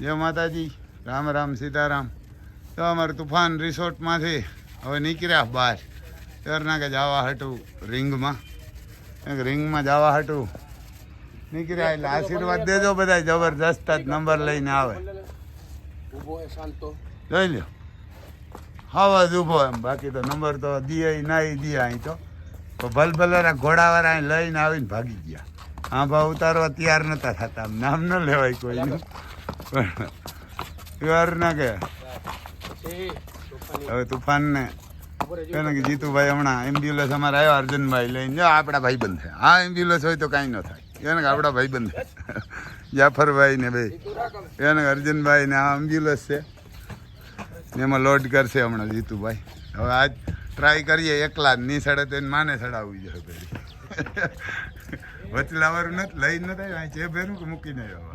જય માતાજી. રામ રામ સીતારામ. તો અમારે તુફાન રિસોર્ટમાંથી હવે નીકળ્યા બહાર. ત્યારના કે જવા હાટું રિંગમાં. રિંગમાં જવા હાટું નીકળ્યા એટલે આશીર્વાદ દેજો બધા જબરજસ્ત જ નંબર લઈને આવે. જોઈ લ્યો. હવા જ ઊભો એમ. બાકી તો નંબર તો દીએ નાઈ દીએ અહીં તો. તો ભલભલેરા ઘોડાવાળા અહીં લઈને આવીને ભાગી ગયા. હા ભાવ ઉતારવા તૈયાર નતા થતા. આમ નામ ન લેવાય કોઈનું. યાર ના કે હવે ઊભો રહેજો. કે જીતુભાઈ હમણાં એમ્બ્યુલન્સ અમારે આવ્યો અર્જુનભાઈ લઈને. જો આપણા ભાઈબંધ છે. આ એમ્બ્યુલન્સ હોય તો કાંઈ ન થાય. એને કે આપણા છે. જાફરભાઈ ને ભાઈ એને અર્જુનભાઈ ને આ એમ્બ્યુલન્સ છે. એમાં લોડ કરશે હમણાં જીતુભાઈ. હવે આજ ટ્રાય કરીએ એકલા જ. નહીં સડે તો એને માને સડાવવી જોઈએ વચલાવાળું નથી લઈ નથી આવ્યો. અહીં જે ભેરું કે મૂકીને આવ્યો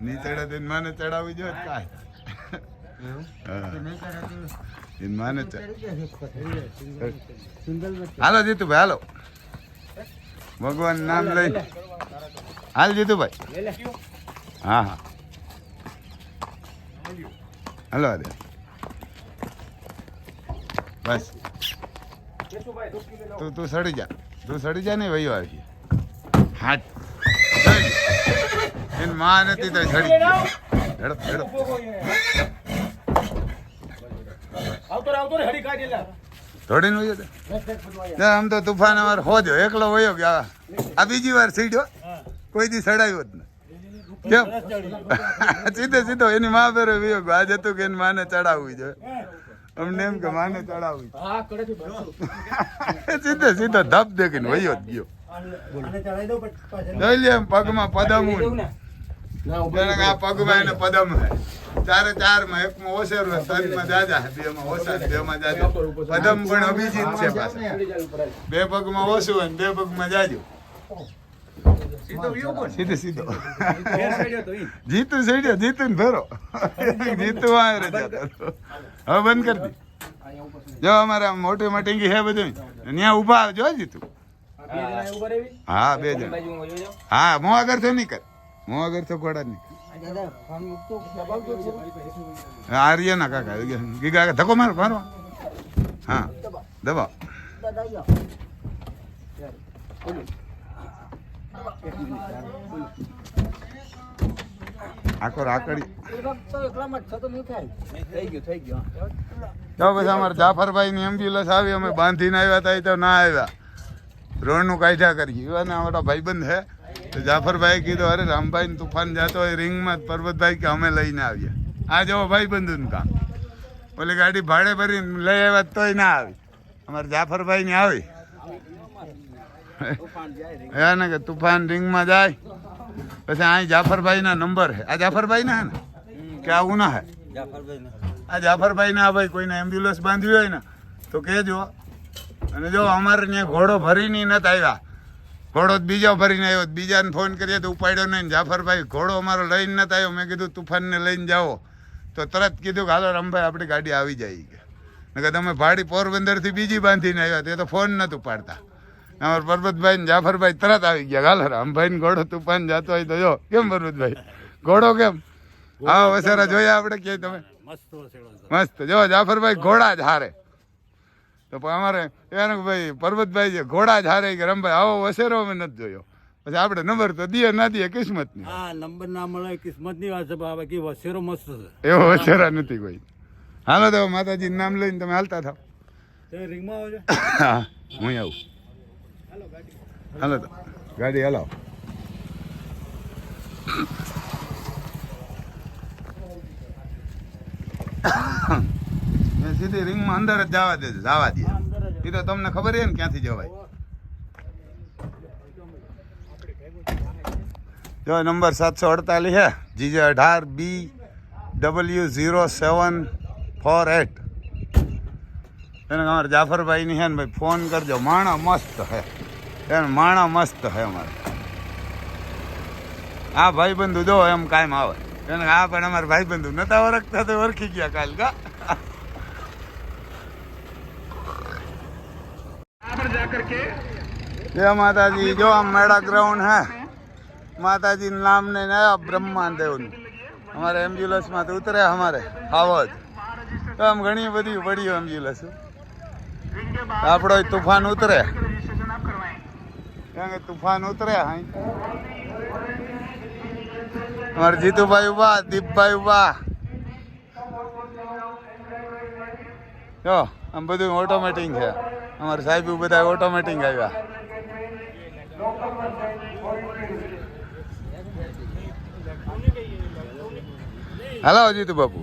ની ચડે તો માને ચડાવી જોઈએ કાંઈ. માને હાલો જીતુભાઈ હાલો. ભગવાન નામ લઈને. હાલ. જીતુભાઈ. હા હા. હાલો અરે બસ. તું તું સડી જા. તું સડી જા ને વયો આવી હાટ એનમાં નથી તો આવતો રે, આવતો રે, કાઢી લે. વયો જા આમ તો તુફાન અમારે હોજો એકલો વયો ગયા આ બીજી વાર સીડ્યો. કોઈ દી સડાયો જ ને. કેમ? સીધો સીધો એની માં ફેરો વયો આજ હતું કે એની માને ચડાવવી જોઈએ. અમને એમ કે માને ચડાવવી. સીધો સીધો ધપ દેખીને વયો જ ગયો. જોઈ લે પગમાં પદમું ઊભો આ પગમાં એને પદમ હે. ચારે ચારમાં એકમાં ઓસેર હોય ત્રણમાં જાજા બે માં ઓસા બે માં જાજા પદમ પણ અભિજીત છે પાછા. બે પગમાં ઓછું હોય ને બે પગમાં જાજો. સીધે સીધો જીતું સીડ્યો જીતું ને ભરો જીતું વાય રે હવે બંધ કરી દી. જો અમારે આમ મોટી મોટી હે બધું ત્યાં ઊભા આવજો હો જીતું. હા બે જણ. હા હું આગળ તો નહીં કર હું આગળ તો ઘોડા નહીં કર આર્યના કાકા ગીગા ધક્કો મારો મારો. હા દબાવ. આખો રાકડી. તો પછી અમારે જાફરભાઈની એમ્બ્યુલન્સ આવી અમે બાંધીને આવ્યા હતા એ તો ના આવ્યા. રોડનું કાયદા કરી. અને અમારા ભાઈબંધ છે તો જાફરભાઈ કીધું અરે રામભાઈ તુફાન જતો હોય રિંગમાં પર્વતભાઈ કે અમે લઈને આવ્યા આ જવો ભાઈબંધુનું કામ. ઓલી ગાડી ભાડે ભરીને લઈ આવ્યા તોય ના આવી. અમારે જાફરભાઈ ની આવી. ને કે તુફાન રિંગમાં જાય. પછી અહીં જાફરભાઈના નંબર છે આ જાફરભાઈ ના ને? કે આવું ના હે? આ જાફરભાઈ ના ભાઈ કોઈને એમ્બ્યુલન્સ બાંધવી હોય ને તો કહેજો અને જો અમારે ત્યાં ઘોડો ભરીને નથી આવ્યા. ઘોડો બીજો ભરીને આવ્યો. બીજાને ફોન કરીએ તો ઉપાડ્યો નહીં. જાફરભાઈ ઘોડો અમારો લઈને નથી આવ્યો. મેં કીધું તુફાનને લઈને જાઓ. તો તરત કીધું કે હાલો રામભાઈ આપણી ગાડી આવી જાય. કે કે તમે ભાડી પોરબંદરથી બીજી બાંધીને આવ્યા. તે તો ફોન નહોતું પાડતા. અમારા પરબતભાઈ ને જાફરભાઈ તરત આવી ગયા. હાલો રામભાઈ ને ઘોડો તુફાન જતો હોય તો જો. કેમ પરબતભાઈ? ઘોડો કેમ? હા વસેરા જોયા આપણે ક્યાંય તમે? મસ્ત. જો જાફરભાઈ ઘોડા જ હારે. તો અમારે એને ભાઈ પર્વતભાઈ જે ઘોડા જ હારે કે રમભાઈ આવો વસેરો અમે નથી જોયો. પછી આપણે નંબર તો દીએ ના દીએ કિસ્મતની હા નંબર ના મળે કિસ્મતની વાત છે બાકી વસેરો મસ્ત છે. એવો વસેરા નથી કોઈ. હાલો તો માતાજીનું નામ લઈને તમે હાલતા થાવ. હા હું આવું. હાલો તો ગાડી હલાવો. એ સીધી રિંગમાં અંદર જ જવા દે જવા દે. એ તો તમને ખબર છે ને ક્યાંથી જવાય. જો, નંબર સાતસો અડતાલીસ હે. જીજે અઢાર B W zero seven four eight. એને અમારે જાફરભાઈની છે ને ભાઈ, ફોન કરજો. માણા મસ્ત હે. એને માણા મસ્ત હે અમારે. આ ભાઈબંધુ જો એમ કાયમ આવે. એને આ પણ અમારા ભાઈબંધુ નતા ઓળખતા, તો ઓળખી ગયા કાલ, કા? જય માતાજી જો આ મેળા ગ્રાઉન્ડ હે માતાજી નામ ને નયા બ્રહ્માંડ દેવનું અમારે એમ્બ્યુલન્સમાં તો ઉતરે અમારે હાવજ આમ ઘણી બધી પડી એમ્બ્યુલન્સ આપણો તુફાન ઉતરે કારણ કે તુફાન ઉતરે અમારે જીતુભાઈ ઊભા દીપભાઈ ઊભા જો આમ બધું ઓટોમેટિક છે અમારા સાહેબ બધા ઓટોમેટિક આવ્યા. હાલો જીતુ બાપુ.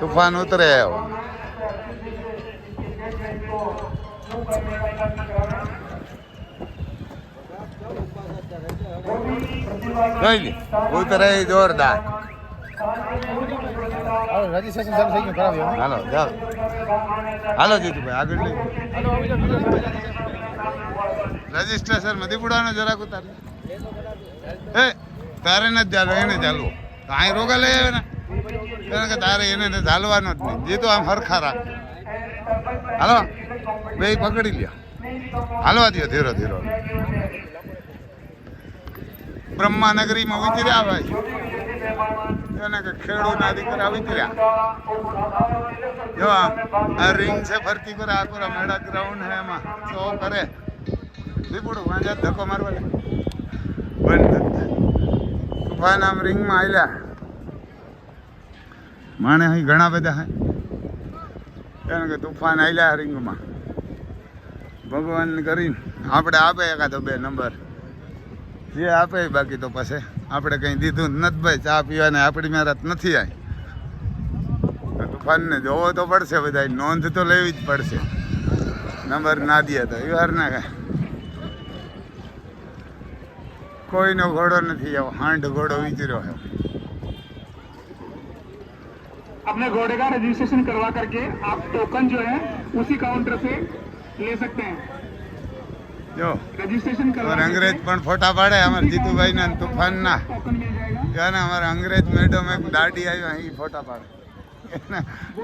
તુફાન ઉતરે આવ્યો જોઈ લે, ઉતરે જોરદાર. હાલો રજીસ્ટ્રેશન ચાલુ થઈ ગયું કરાવ્યો હાલો જાઓ. હાલો જીતુભાઈ આગળ લઈ. રજીસ્ટ્રેશન નથી દીપડાનો જરાક ઉતાર. એ તારે નથી ચાલુ એને ચાલુ. તો અહીં રોગા લઈ આવે ને? કારણ કે તારે એને ચાલવાનો જ નહીં. જે આમ હરખા રાખ. હાલો બે પકડી લ્યો. હાલવા દો ધીરો ધીરો. બ્રહ્માનગરીમાં વિચર્યા ભાઈ એને કે ખેડૂતના દીકરા વિચર્યા જો આ રિંગ છે ફરતી કરે, આ પૂરા મેળા ગ્રાઉન્ડ હે એમાં. તો કરે. દીપડું વાંજા ધક્કો મારવા લે. આમ રિંગમાં આલ્યા માણે અહીં ઘણા બધા હે. કારણ કે તુફાન આલ્યા રિંગમાં ભગવાન કરીને. આપણે આપે એકાદો બે નંબર જે આપે બાકી તો પછી. આપણે કંઈ દીધું જ નથી ભાઈ ચા પીવાને આપણી મહેનત નથી આવી તો તુફાનને જોવો તો પડશે બધા નોંધ તો લેવી જ પડશે નંબર ના દે તો વ્યવહાર ના કાંઈ કોઈનો ઘોડો નથી એવો હાંડ ઘોડો વિચર્યો છે अपने घोड़े का रजिस्ट्रेशन करवा करके आप टोकन जो है उसी काउंटर से ले सकते हैं જો અમારે અંગ્રેજ પણ ફોટા પાડે અમારે જીતુભાઈ ને તુફાન ના ત્યાં અમારે અંગ્રેજ મેડમ એક દાઢી આવ્યો અહીં ફોટા પાડે.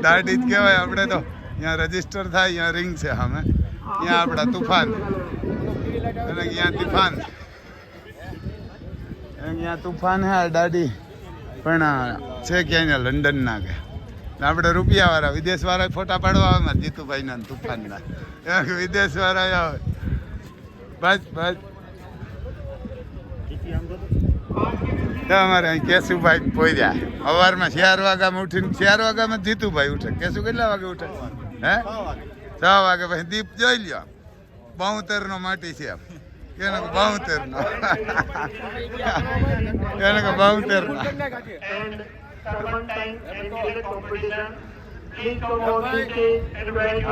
દાઢી જ કહેવાય આપણે તો ત્યાં રજિસ્ટર થાય ત્યાં રિંગ છે અમે ત્યાં આપણા તુફાન. અને ત્યાં તુફાન. ત્યાં તુફાન હે દાઢી. પણ છે ક્યાંય લંડનના કે. આપણે રૂપિયાવાળા વિદેશવાળા ફોટા પાડવા આવે જીતુભાઈના તુફાનના. વિદેશવાળા આવે બસ બસ. તો અમારે અહીં કેશુભાઈ પોર્યા સવારમાં ચાર વાગ્યામાં ઉઠીને, ચાર વાગ્યામાં જીતુભાઈ ઉઠે. કેશુ કેટલા વાગે ઉઠે? હે? છ વાગે પછી દીપ જોઈ લ્યો. બાઉતેર નો માટી છે એને કે બાઉતેર નો એને કે બાઉતેર નો આ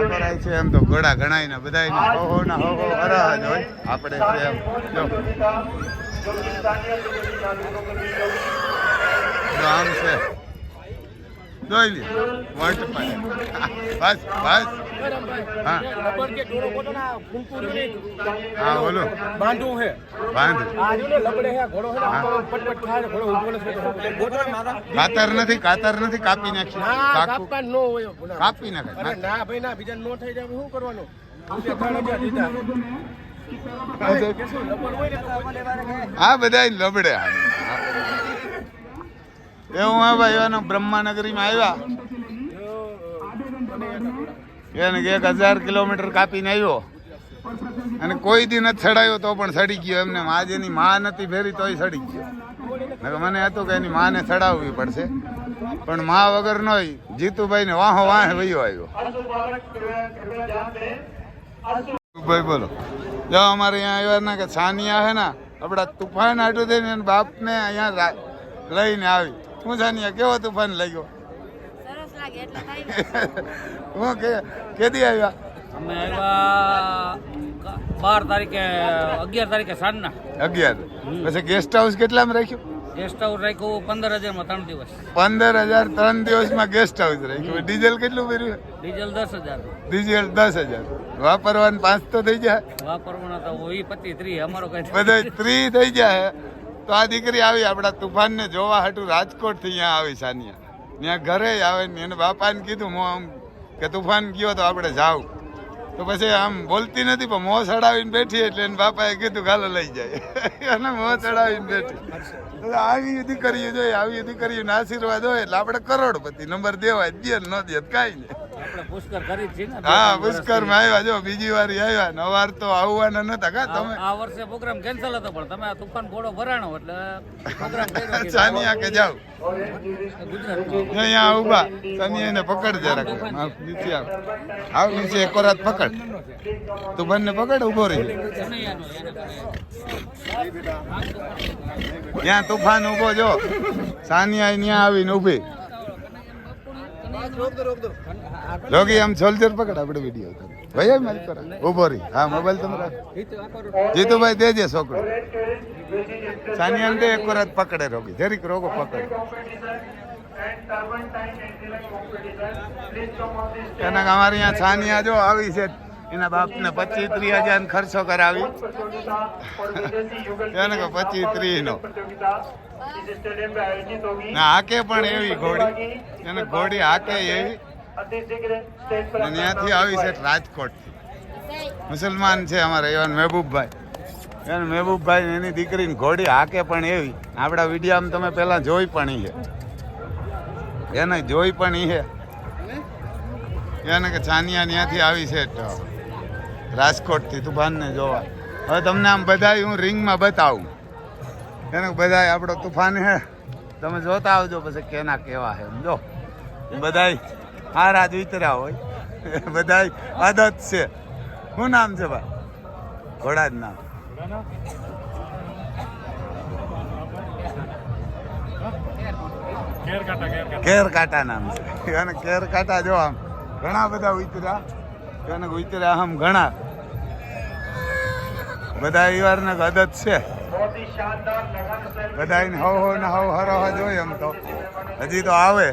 કરાય છે એમ તો ઘોડા ગણાય ને બધા હો. ના હો હો હરા જ હોય. આપણે છે એમ જો. જો આમ છે. જોઈ લે. પર બસ બસ. હા. હા બોલો. બાંધવું છે. બાંધ. આ ને લબડે હે ઘોડો હા. પટપટ ખાય. કાતર નથી કાતર નથી કાપી નાખી. ના હોય. કાપી અરે નાખે. ના ભાઈ ના બીજા નો થઈ જાય શું કરવાનું? હા બધા લબડે એ હું ભાઈ બ્રહ્માનગરીમાં આવ્યા. એને એક હજાર કિલોમીટર કાપીને આવ્યો. અને કોઈ દી નથી ચડાયો તો પણ સડી ગયો એમને. આજે એની માં નથી ફેરી તોય સડી ગયો. મને હતું કે એની માને ચડાવવી પડશે. પણ માં વગર નો જીતુભાઈ ને વાહો વાહે વયો આવ્યો. ભાઈ બોલો. જો અમારે અહીંયા આવ્યા ના કે સાનિયા હે ને આપડા તુફાન આટું થઈને બાપને અહીંયા લઈને આવી. હું સાનિયા કેવો તુફાન લાગ્યો? હું કે કેદી આવ્યા? અમે આવ્યા બાર તારીખે અગિયાર તારીખે સાંજના. અગિયાર. પછી ગેસ્ટ હાઉસ કેટલામાં રાખ્યું? ગેસ્ટ હાઉસ રાખ્યું પંદર હજારમાં ત્રણ દિવસ. પંદર હજાર ત્રણ દિવસમાં ગેસ્ટ હાઉસ રાખ્યું. ડીઝલ કેટલું ભર્યું ડીઝલ દસ હજાર. ડીઝલ દસ હજાર. વાપરવાનું પાંચ તો થઈ જાય વાપરવાના તો વી પચીસ ત્રીસ અમારો કઈ બધા ત્રી થઈ જાય તો આ દીકરી આવી આપણા તુફાનને જોવા હાટું રાજકોટથી અહીંયા આવી સાનિયા. ત્યાં ઘરે આવે ને એને બાપાને કીધું હું આમ કે તુફાન ગયો તો આપણે જાવ તો પછી આમ બોલતી નથી, પણ મોં ચડાવીને બેઠી એટલે એને બાપાએ કીધું, ગાલો લઈ જાય. અને મોં ચડાવીને બેઠી. આવી દીકરીઓ જોઈએ, આવી દીકરીઓને આશીર્વાદ હોય એટલે આપણે કરોડપતિ, નંબર દેવાય દે ન દે કાંઈ નહીં. પુષ્કર હા ત્રણ આવ્યા જો બીજી વાર આવ્યા નવાર તો આવવાના નતા. કા તમે? આ આ વર્ષે પ્રોગ્રામ કેન્સલ હતો પણ તમે આ તુફાન ઘોડો ભરાણો એટલે પ્રોગ્રામ કે સાનિયા કે જાવ અહીંયા ઊભા પકડ જરાક. નીચે આવ. આવ નીચે એક વરાત પકડ. તું બંને પકડ ઊભો રહી. ત્યાં તુફાન ઊભો જો. સાનિયા ત્યાં આવીને જોગી આમ સોલ્જર પકડ આપણે વીડિયો ભાઈ મારી પર. ઊભો રહી. હા મોબાઈલ તમારા જીતુભાઈ, દેજે છોકરો. સાનિયા દે એક વરાત પકડે રોગી. જરીક રોગો પકડે. એના અમારે અહીંયા છાનિયા જો આવી છે. એના બાપને પચીસ ત્રીસ હજાર ખર્ચો કરાવી. એને કે પચીસ ત્રીસ નો. ના હાકે પણ એવી ઘોડી. એને ઘોડી હાકે એવી. ત્યાંથી આવી છે રાજકોટ મુસલમાન છે અમારા એવા મહેબૂબભાઈ. એને મહેબૂબભાઈ એની દીકરીની ઘોડી હાકે પણ એવી. આપણા વિડીયામાં તમે પહેલાં જોઈ પણ છે એને જોઈ પણ છે એને કે છાનિયા ત્યાંથી આવી છે રાજકોટથી તુફાનને જોવા. હવે તમને આમ બધાય હું રિંગમાં બતાવું. એને બધાય આપણો તુફાન હે. તમે જોતા આવજો પછી કેના કેવા હે જો. બધાય હારા જ ઉતર્યા હોય. બધાય આદત છે. શું નામ છે ભાઈ ઘોડા જ નામ. કેર કાંટા નામ છે. અને કેર જો આમ ઘણા બધા ઉતર્યા એને ઉતર્યા આમ ઘણા. બધા ઈવારને આદત છે. બધાને હવ હો ને હવ હરો જોઈએ એમ તો. હજી તો આવે.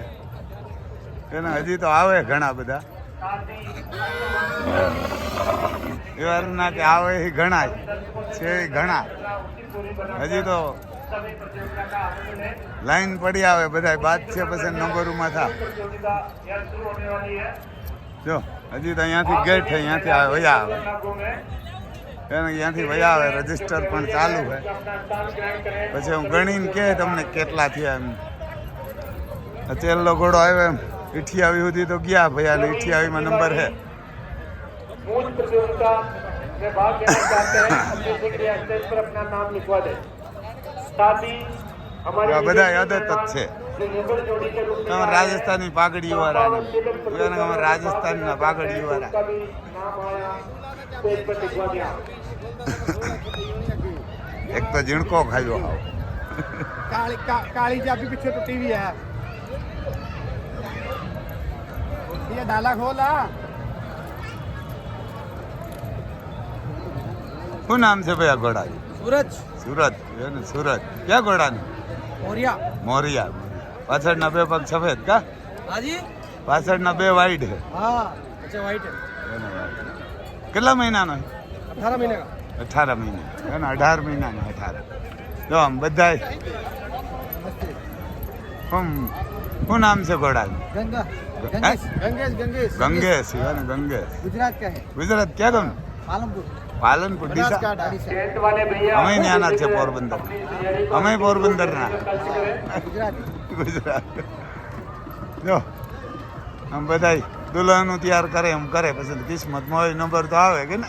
એને હજી તો આવે ઘણા બધા. ઈવારના કે આવે એ ઘણા છે એ ઘણા. હજી તો લાઈન પડી આવે બધા બાદ છે પછી નંબરોમાં થા. જો હજી તો અહીંયાથી ગેટ છે અહીંયાથી આવે વયા આવે. કારણ કે ત્યાંથી વયા આવે રજિસ્ટર પણ ચાલુ હોય. પછી હું ગણીને કે તમને કેટલા થયા એમ. ચેલ્લો ઘોડો આવ્યો એમ. ઇઠિયાવી સુધી તો ગયા ભૈયા ને ઇઠિયાવીમાં નંબર છે બધા અદત જ છે. તમે રાજસ્થાનની પાઘડી વાળા રાજસ્થાનના વાળા का भी नाम आया स्टेज पर लिखवा दिया એક તો ઝીણકો ખાયો હાવ काली का- काली जी आपके पीछे तो टीवी है ये डाला खोला શું નામ છે ભાઈ આ ઘોડા सूरज સુરત એને સુરત ક્યાં ઘોડાનું मोरिया મોરિયા પાછળના બે પગ સફેદ કા हाजी પાછળના બે વાઈટ છે हाँ अच्छा કેટલા મહિનાનો? અઢાર મહિના અઢાર મહિના. અને અઢાર મહિનાનો અઢાર જો આમ બધા શું શું નામ છે ઘોડા ગંગેશ. ગંગેશ ગંગેશ. ગુજરાત ક્યાં ગુજરાત ક્યાં ગમ? પાલનપુર. પાલનપુર ડીસા? અમે નાના છે પોરબંદર. અમે પોરબંદર ના ગુજરાત. જો આમ બધાય. દુલ્હનનું તૈયાર કરે, એમ કરે. પછી કિસ્મતમાં હોય, નંબર તો આવે કે ને?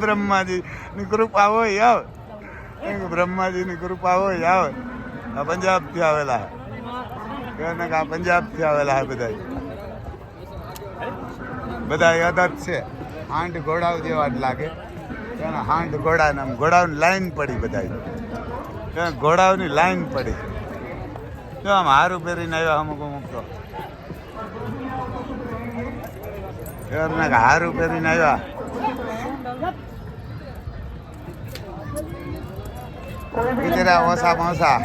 બ્રહ્માજીની કૃપા હોય, આવે. બ્રહ્માજીની કૃપા હોય, આવે. આ પંજાબથી આવેલા. કે આ પંજાબથી આવેલા બધા બધા યાદ છે. હાંડ ઘોડાઓ જેવા જ લાગે. એના હાંડ ઘોડા આમ ઘોડાઓની લાઈન પડી બધા ઘોડાઓની લાઈન પડી. જો આમ હારું પહેરીને આવ્યા અમુક અમુક તો. એવાના કે હારું પહેરીને આવ્યા. બિચારા ઓછા મોસા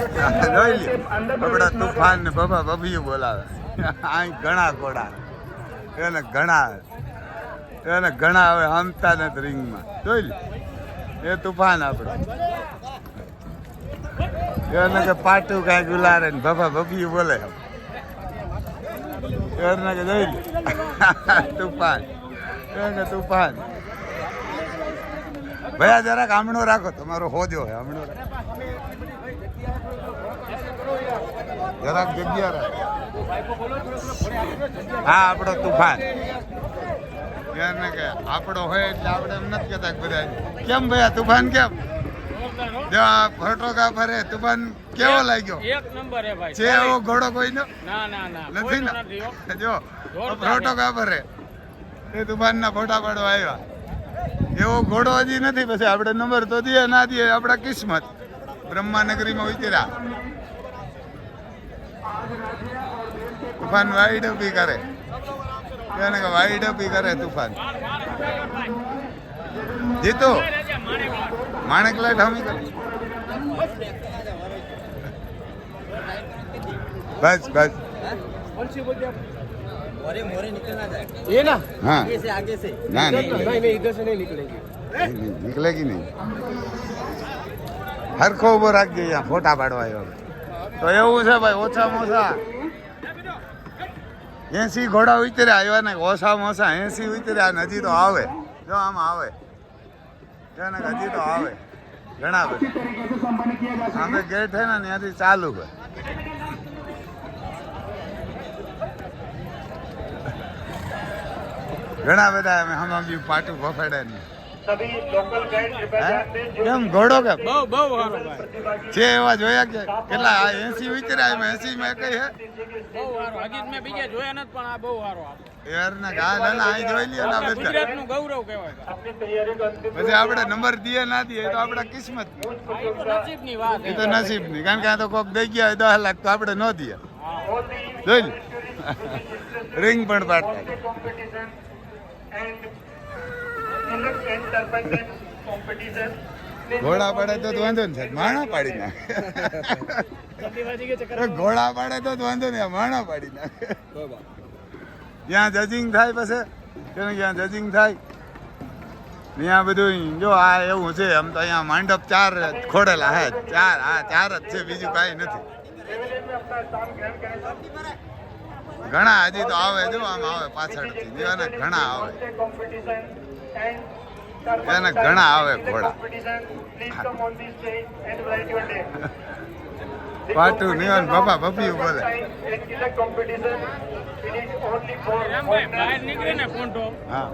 જોઈ લે આપણા તુફાન ને બાબા બબીયું બોલાવે. અહીં ઘણા ઘોડા. એને ઘણા. એને ઘણા હવે હમતા નથી રિંગમાં. જોઈ લે એ તુફાન આપણો. એને કે પાટું કાંઈ ગુલારે ને બાબા બબીયું બોલે એને કે જોઈ તુફાન. કે તુફાન. ભયા જરાક આમણો રાખો તમારો હોજો હે આમણો જરાક જગ્યા રાખો. હા આપણો તુફાન. કે આપણો હોય એટલે આપણે એમ નથી કહેતા કે બધા કેમ ભયા તુફાન કેમ? આ ફોટોગ્રાફર હે તુફાન કેવો લાગ્યો? એક નંબર હે ભાઈ. છે એવો ઘોડો કોઈનો? ના ના ના. નથી ને. જો ફોટોગ્રાફર હે એ. તુફાનના ફોટા પાડવા આવ્યા. એવો ઘોડો હજી નથી પછી આપણે નંબર તો દઈએ ના દઈએ આપણા કિસ્મત. બ્રહ્માનગરીમાં ઉતર્યા. તુફાન વાઈડ અપી કરે. વાઈડ અપી કરે તુફાન. જીતો માણેક લાઈટ હમી કરે બસ બસ ये ना हाँ ના नहीं નહીં नहीं इधर से नहीं निकलेगी નીકળેગી નહીં હરખો ઉભો રાખજે અહીંયા ફોટા પાડવા આવ્યો તો એવું છે ભાઈ ઓછામાં ઓછા એસી ઘોડા ઉતર્યા આવ્યા ને ઓછામાં ઓછા એસી ઉતર્યા ને હજી તો આવે જો આમ આવે જો હજી તો આવે. ઘણા બધા. અમે ગેટ છે. ને ત્યાંથી ચાલુ હોય. ઘણા બધા અમે હમ પાટું ફફેડે ને. કેમ ઘોડો કે એવા જોયા કે કેટલા આ 80 વિચરાય મે 80 મે કઈ હે? બહુ જોઈ લ્યો ના ગુજરાત પછી આપણે નંબર દીએ ના દીએ તો આપડા કિસ્મત એ તો નસીબની કારણ કે આ તો કોક દઈ ગયા 10 લાખ તો આપણે ન દીએ જોઈ રિંગ પણ પાડતા. કોમ્પિટિશન ઘોડા પડે તો વાંધો ને માણા પાડી નાખે. ઘોડા પડે તો વાંધો ને માણા પાડી નાખે. ત્યાં જજિંગ થાય પછી ત્યાં જજિંગ થાય અહીંયા બધું જો આ એવું છે આમ તો અહીંયા માંડપ ચાર ખોડેલા હે ચાર હા ચાર જ છે બીજું કાંઈ નથી. ઘણા હજી તો આવે જો આમ આવે પાછળ દીવાના ઘણા આવે. એને ઘણા આવે ઘોડા. પાટું નિયન બાપા બપિયું બોલે બહાર નીકળે ને હા